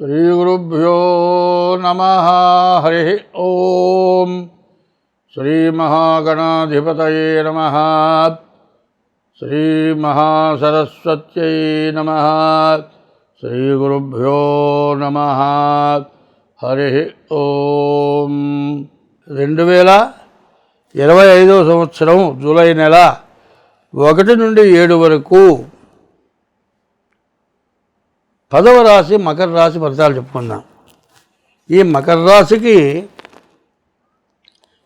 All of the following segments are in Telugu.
శ్రీగురుభ్యో నమ హరి ఓం. శ్రీమహాగణాధిపతయే నమ శ్రీమహాసరస్వత్యై నమ శ్రీగురుభ్యో నమ హరి ఓం. రెండు వేల ఇరవై ఐదవ సంవత్సరం జూలై నెల ఒకటి నుండి ఏడు వరకు పదవ రాశి మకర రాశి ఫలితాలు చెప్పుకుందాం. ఈ మకర రాశికి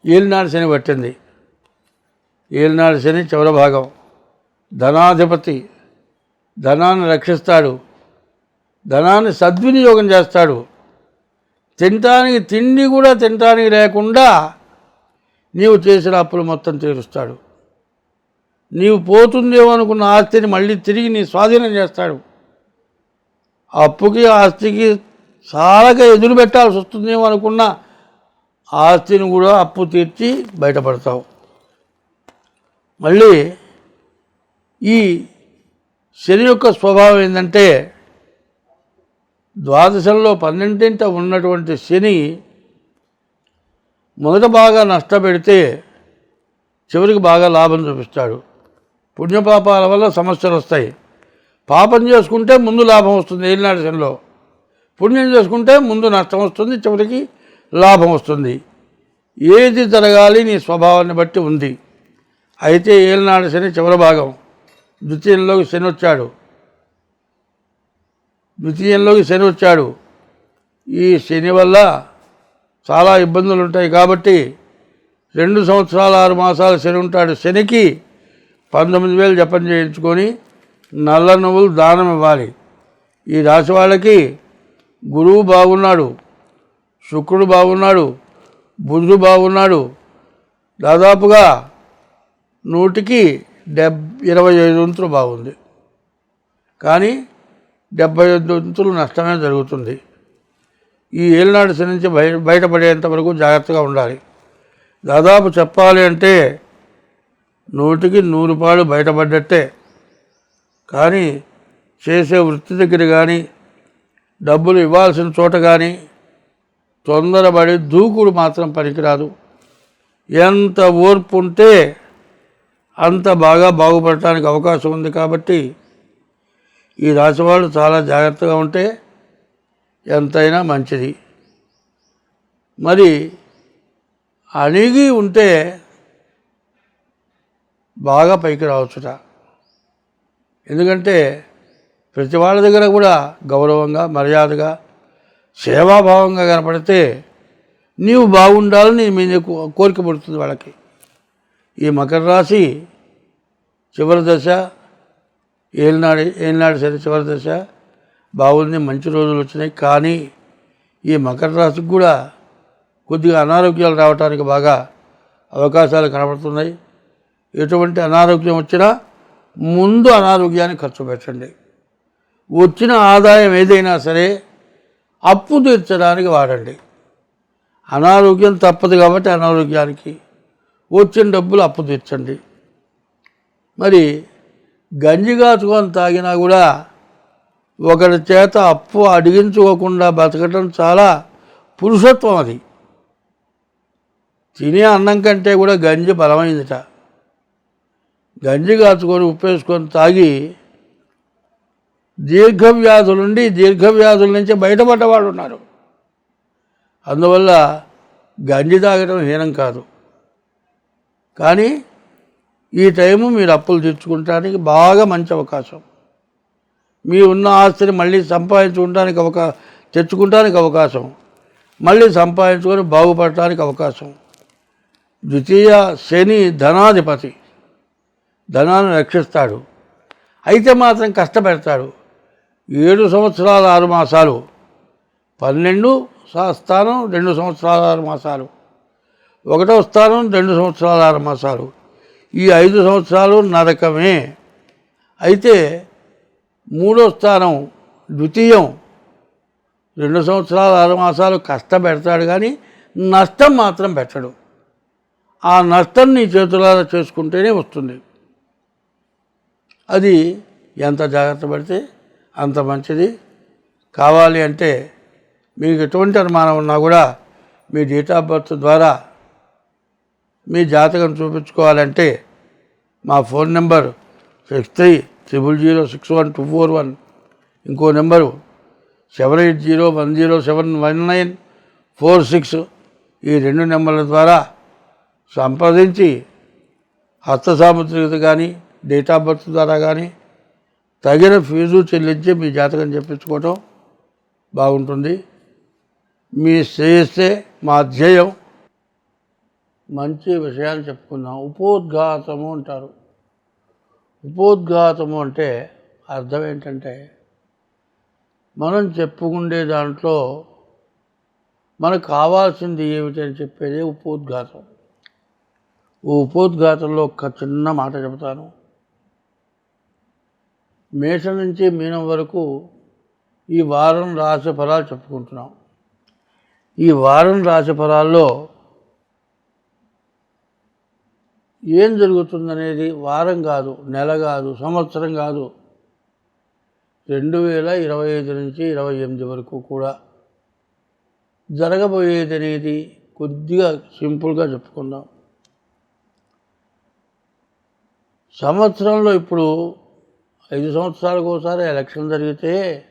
ఏలినాడు శని పట్టింది. ఏలినాడు శని చివర భాగం. ధనాధిపతి ధనాన్ని రక్షిస్తాడు. ధనాన్ని సద్వినియోగం చేస్తాడు. తినటానికి తిండి కూడా తినటానికి లేకుండా నీవు చేసిన అప్పులు మొత్తం తీరుస్తాడు. నీవు పోతుందేమో అనుకున్న ఆస్తిని మళ్ళీ తిరిగి నీ స్వాధీనం చేస్తాడు. అప్పుకి ఆస్తికి చాలాగా ఎదురు పెట్టాల్సి వస్తుందేమో అనుకున్న ఆస్తిని కూడా అప్పు తీర్చి బయటపడతావు. మళ్ళీ ఈ శని యొక్క స్వభావం ఏంటంటే ద్వాదశంలో పన్నెండింట ఉన్నటువంటి శని మొదట బాగా నష్టపెడితే చివరికి బాగా లాభం చూపిస్తాడు. పుణ్యపాపాల వల్ల సమస్యలు వస్తాయి. పాపం చేసుకుంటే ముందు లాభం వస్తుంది ఏలినాడు శనిలో. పుణ్యం చేసుకుంటే ముందు నష్టం వస్తుంది చివరికి లాభం వస్తుంది. ఏది జరగాలి నీ స్వభావాన్ని బట్టి ఉంది. అయితే ఏలినాడు శని చివరి భాగం. ద్వితీయంలోకి శని వచ్చాడు. ద్వితీయంలోకి శని వచ్చాడు. ఈ శని వల్ల చాలా ఇబ్బందులు ఉంటాయి కాబట్టి రెండు సంవత్సరాల ఆరు మాసాలు శని ఉంటాడు. శనికి పంతొమ్మిది వేలు జపం చేయించుకొని నల్ల నువ్వులు దానం ఇవ్వాలి. ఈ రాశి వాళ్ళకి గురువు బాగున్నాడు శుక్రుడు బాగున్నాడు బుధుడు బాగున్నాడు. దాదాపుగా నూటికి డెబ్ ఇరవై ఐదు వంతులు బాగుంది. కానీ డెబ్బై ఐదు వంతులు నష్టమే జరుగుతుంది. ఈ ఏలినాడు శని నుంచి బయ బయటపడేంత వరకు జాగ్రత్తగా ఉండాలి. దాదాపు చెప్పాలి అంటే నూటికి నూరు పాలు బయటపడ్డట్టే. కానీ చేసే వృత్తి దగ్గర కానీ డబ్బులు ఇవ్వాల్సిన చోట కానీ తొందరపడి దూకుడు మాత్రం పనికిరాదు. ఎంత ఓర్పు ఉంటే అంత బాగా బాగుపడటానికి అవకాశం ఉంది కాబట్టి ఈ రాశి వాళ్ళు చాలా జాగ్రత్తగా ఉంటే ఎంతైనా మంచిది. మరి అణిగి ఉంటే బాగా పైకి రావచ్చుట. ఎందుకంటే ప్రతి వాళ్ళ దగ్గర కూడా గౌరవంగా మర్యాదగా సేవాభావంగా కనపడితే నీవు బాగుండాలని మీ కో- కోరిక పడుతుంది వాళ్ళకి. ఈ మకర రాశి చివరి దశ ఏలినాడు ఏలినాడు సరే చివరి దశ బాగుంది మంచి రోజులు వచ్చినాయి. కానీ ఈ మకర రాశికి కూడా కొద్దిగా అనారోగ్యాలు రావడానికి బాగా అవకాశాలు కనబడుతున్నాయి. ఎటువంటి అనారోగ్యం వచ్చినా ముందు అనారోగ్యాన్ని ఖర్చు పెట్టండి. వచ్చిన ఆదాయం ఏదైనా సరే అప్పు తీర్చడానికి వాడండి. అనారోగ్యం తప్పదు కాబట్టి అనారోగ్యానికి వచ్చిన డబ్బులు అప్పు తీర్చండి. మరి గంజి కాచుకొని తాగినా కూడా ఒకరి చేత అప్పు అడిగించుకోకుండా బతకటం చాలా పురుషత్వం అది. తినే అన్నం కంటే కూడా గంజి బలమైందిట. గంజి కాచుకొని ఉప్పేసుకొని తాగి దీర్ఘవ్యాధుల నుండి దీర్ఘవ్యాధుల నుంచి బయటపడ్డవాళ్ళు ఉన్నారు. అందువల్ల గంజి తాగడం హీనం కాదు. కానీ ఈ టైము మీరు అప్పులు తీర్చుకుంటానికి బాగా మంచి అవకాశం. మీ ఉన్న ఆస్తిని మళ్ళీ సంపాదించుకుంటానికి అవకా తెచ్చుకుంటానికి అవకాశం. మళ్ళీ సంపాదించుకొని బాగుపడటానికి అవకాశం. ద్వితీయ శని ధనాధిపతి. ధనాన్ని రక్షిస్తాడు. అయితే మాత్రం కష్టపెడతాడు. ఏడు సంవత్సరాల ఆరు మాసాలు. పన్నెండు స్థానం రెండు సంవత్సరాల ఆరు మాసాలు. ఒకటో స్థానం రెండు సంవత్సరాల ఆరు మాసాలు. ఈ ఐదు సంవత్సరాలు నరకమే. అయితే మూడో స్థానం ద్వితీయం. రెండు సంవత్సరాల ఆరు మాసాలు కష్టపెడతాడు కానీ నష్టం మాత్రం పెట్టడు. ఆ నష్టం నీ చేతులారా చేసుకుంటేనే వస్తుంది. అది ఎంత జాగ్రత్త పడితే అంత మంచిది. కావాలి అంటే మీకు ఎటువంటి అనుమానం ఉన్నా కూడా మీ డేట్ ఆఫ్ బర్త్ ద్వారా మీ జాతకం చూపించుకోవాలంటే మా phone number six three triple zero six one two four one ఇంకో number seven eight zero one zero seven one nine four six ఈ రెండు నెంబర్ల ద్వారా సంప్రదించి హస్త సాముద్రికత కానీ డేట్ ఆఫ్ బర్త్ ద్వారా కానీ తగిన ఫీజు చెల్లించి మీ జాతకం చెప్పించుకోవటం బాగుంటుంది. మీ శ్రేయస్సే మా ధ్యేయం. మంచి విషయాలు చెప్పుకుందాం. ఉపోద్ఘాతము అంటారు. ఉపోద్ఘాతము అంటే అర్థం ఏంటంటే మనం చెప్పుకుండే దాంట్లో మనకు కావాల్సింది ఏమిటని చెప్పేది ఉపోద్ఘాతం. ఉపోద్ఘాతంలో ఒక చిన్న మాట చెబుతాను. మేషం నుంచి మీనం వరకు ఈ వారం రాశి ఫలాలు చెప్పుకుంటున్నాం. ఈ వారం రాశి ఫలాల్లో ఏం జరుగుతుందనేది వారం కాదు నెల కాదు సంవత్సరం కాదు. రెండు వేల ఇరవై ఐదు నుంచి ఇరవై ఎనిమిది వరకు కూడా జరగబోయేది అనేది కొద్దిగా సింపుల్గా చెప్పుకుందాం. సంవత్సరంలో ఇప్పుడు ఐదు సంవత్సరాలకు ఒకసారి ఎలక్షన్ జరిగితే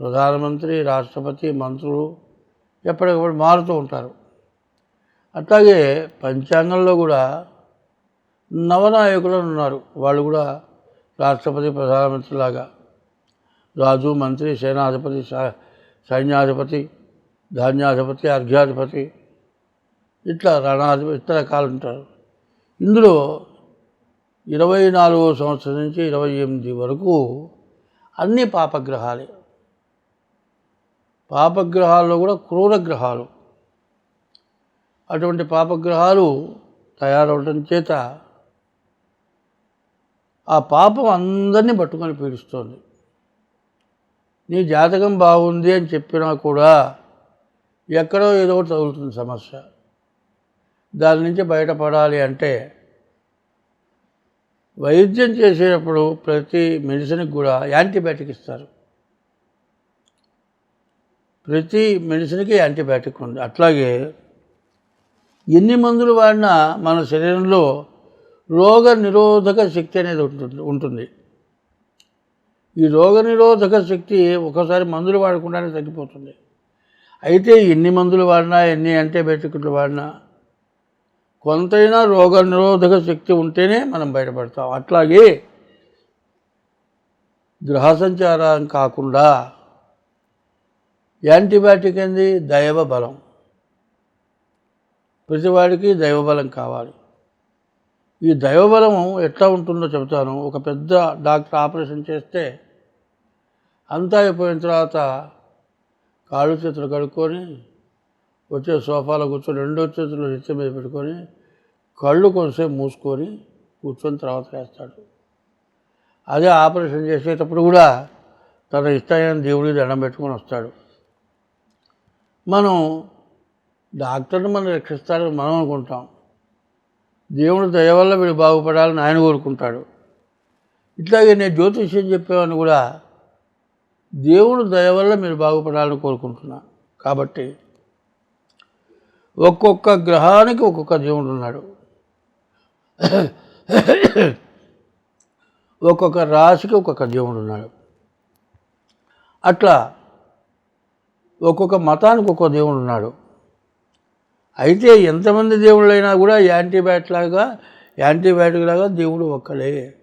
ప్రధానమంత్రి రాష్ట్రపతి మంత్రులు ఎప్పటికప్పుడు మారుతూ ఉంటారు. అట్లాగే పంచాంగంలో కూడా నవనాయకులు ఉన్నారు. వాళ్ళు కూడా రాష్ట్రపతి ప్రధానమంత్రి లాగా. రాజు మంత్రి సేనాధిపతి సైన్యాధిపతి ధాన్యాధిపతి అర్ఘ్యాధిపతి ఇట్లా రణాధిపతి ఇతర రకాలు ఉంటారు. ఇందులో ఇరవై నాలుగో సంవత్సరం నుంచి ఇరవై ఎనిమిది వరకు అన్ని పాపగ్రహాలే. పాపగ్రహాల్లో కూడా క్రూర గ్రహాలు అటువంటి పాపగ్రహాలు తయారవడం చేత ఆ పాపం అందరినీ పట్టుకొని పీడిస్తోంది. నీ జాతకం బాగుంది అని చెప్పినా కూడా ఎక్కడో ఏదో ఒకటి తగులుతుంది సమస్య. దాని నుంచి బయటపడాలి అంటే వైద్యం చేసేటప్పుడు ప్రతి మెడిసిన్కి కూడా యాంటీబయాటిక్ ఇస్తారు. ప్రతి మెడిసిన్కి యాంటీబయాటిక్ ఉంది. అట్లాగే ఎన్ని మందులు వాడినా మన శరీరంలో రోగ నిరోధక శక్తి అనేది ఉంటుంది ఉంటుంది. ఈ రోగ నిరోధక శక్తి ఒకసారి మందులు వాడకుండానే తగ్గిపోతుంది. అయితే ఎన్ని మందులు వాడినా ఎన్ని యాంటీబయాటిక్లు వాడినా కొంతైనా రోగ నిరోధక శక్తి ఉంటేనే మనం బయటపడతాం. అట్లాగే గ్రహ సంచారం కాకుండా యాంటీబయాటిక్ ఏంది? దైవ బలం ప్రతివాడికి దైవబలం కావాలి. ఈ దైవబలం ఎట్లా ఉంటుందో చెబుతాను. ఒక పెద్ద డాక్టర్ ఆపరేషన్ చేస్తే అంతా అయిపోయిన తర్వాత కాళ్ళు చేతులు కడుక్కొని వచ్చే సోఫాలో కూర్చొని రెండో చేతులు నెత్తి మీద పెట్టుకొని కళ్ళు కొంతసేపు మూసుకొని కూర్చొని తర్వాత వేస్తాడు అదే ఆపరేషన్ చేసేటప్పుడు కూడా తన ఇష్టమైన దేవుడికి దండం పెట్టుకొని వస్తాడు. మనం డాక్టర్ని మనం రక్షిస్తాడని మనం అనుకుంటాం. దేవుడు దయ వల్ల వీడు బాగుపడాలని ఆయన కోరుకుంటాడు. ఇట్లాగే నేను జ్యోతిష్యం చెప్పేవాడిని కూడా దేవుడు దయ వల్ల మీరు బాగుపడాలని కోరుకుంటున్నా. కాబట్టి ఒక్కొక్క గ్రహానికి ఒక్కొక్క దేవుడు ఉన్నాడు. ఒక్కొక్క రాశికి ఒక్కొక్క దేవుడు ఉన్నాడు. అట్లా ఒక్కొక్క మతానికి ఒక్కొక్క దేవుడు ఉన్నాడు. అయితే ఎంతమంది దేవుళ్ళైనా కూడా యాంటీబయాటిక్ లాగా యాంటీబయాటిక్ లాగా దేవుడు ఒక్కడే.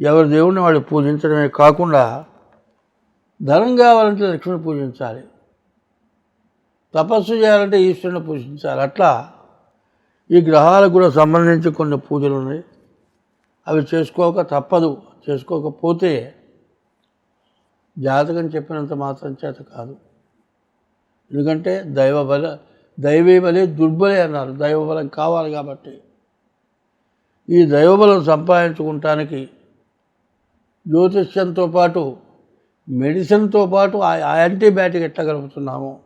ఎవరి దేవుడిని వాళ్ళు పూజించడమే కాకుండా ధనం కావాలంటే లక్ష్మిని పూజించాలి. తపస్సు చేయాలంటే ఈశ్వరుని పూజించాలి. అట్లా ఈ గ్రహాలకు కూడా సంబంధించి కొన్ని పూజలు ఉన్నాయి. అవి చేసుకోక తప్పదు. చేసుకోకపోతే జాతకం చెప్పినంత మాత్రం చేత కాదు. ఎందుకంటే దైవ బల దైవీ బలి దుర్బలి అన్నారు. దైవబలం కావాలి కాబట్టి. ఈ దైవబలం సంపాదించుకుంటానికి జ్యోతిష్యంతో పాటు మెడిసిన్తో పాటు ఆ ఆ యాంటీబయాటిక్ ఎట్లా కలుపుతున్నాము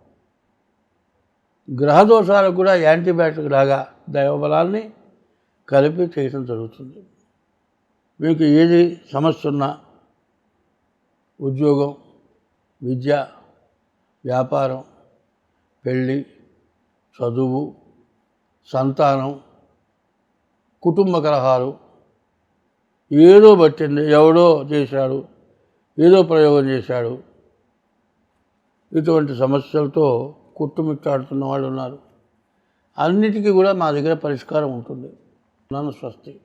గ్రహదోషాలకు కూడా యాంటీబయాటిక్ లాగా దైవబలాన్ని కలిపి చేయడం జరుగుతుంది. మీకు ఏది సమస్య ఉన్నా ఉద్యోగం విద్య వ్యాపారం పెళ్ళి చదువు సంతానం కుటుంబ కలహాలు ఏదో పట్టింది ఎవడో చేశాడు ఏదో ప్రయోగం చేశాడు ఇటువంటి సమస్యలతో కుట్టుమిట్టాడుతున్న వాళ్ళు ఉన్నారు. అన్నిటికీ కూడా మా దగ్గర పరిష్కారం ఉంటుంది. నన్ను స్వస్తి.